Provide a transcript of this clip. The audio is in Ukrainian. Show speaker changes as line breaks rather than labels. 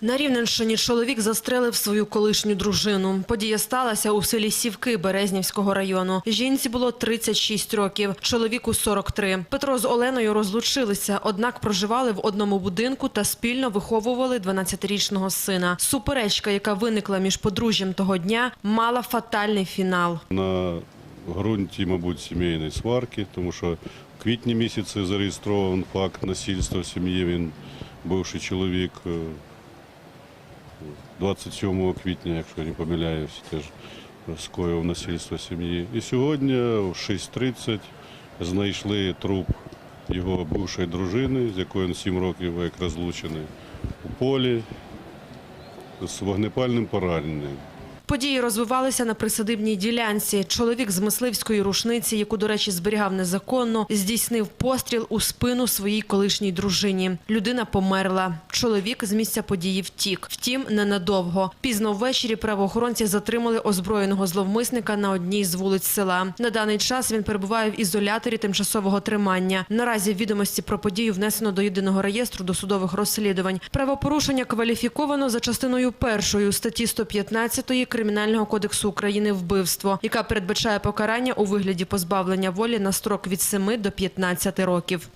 На Рівненщині чоловік застрелив свою колишню дружину. Подія сталася у селі Сівки Березнівського району. Жінці було 36 років, чоловіку 43. Петро з Оленою розлучилися, однак проживали в одному будинку та спільно виховували 12-річного сина. Суперечка, яка виникла між подружжям того дня, мала фатальний фінал.
на ґрунті, мабуть, сімейної сварки, тому що в квітні місяці зареєстрований факт насильства в сім'ї. Він бивший чоловік е, 27 квітня, якщо я не помиляюсь, теж скоїв насильство сім'ї. І сьогодні в 6.30 знайшли труп його бувшої дружини, з якою він 7 років як розлучений, у полі з вогнепальним пораненням.
Події розвивалися на присадибній ділянці. Чоловік з мисливської рушниці, яку, до речі, зберігав незаконно, здійснив постріл у спину своїй колишній дружині. Людина померла. Чоловік з місця події втік. Втім, ненадовго. Пізно ввечері правоохоронці затримали озброєного зловмисника на одній з вулиць села. На даний час він перебуває в ізоляторі тимчасового тримання. Наразі відомості про подію внесено до єдиного реєстру досудових розслідувань. Правопорушення кваліфіковано за частиною першої статті 115 Кримінального кодексу України вбивство, яка передбачає покарання у вигляді позбавлення волі на строк від 7 до 15 років.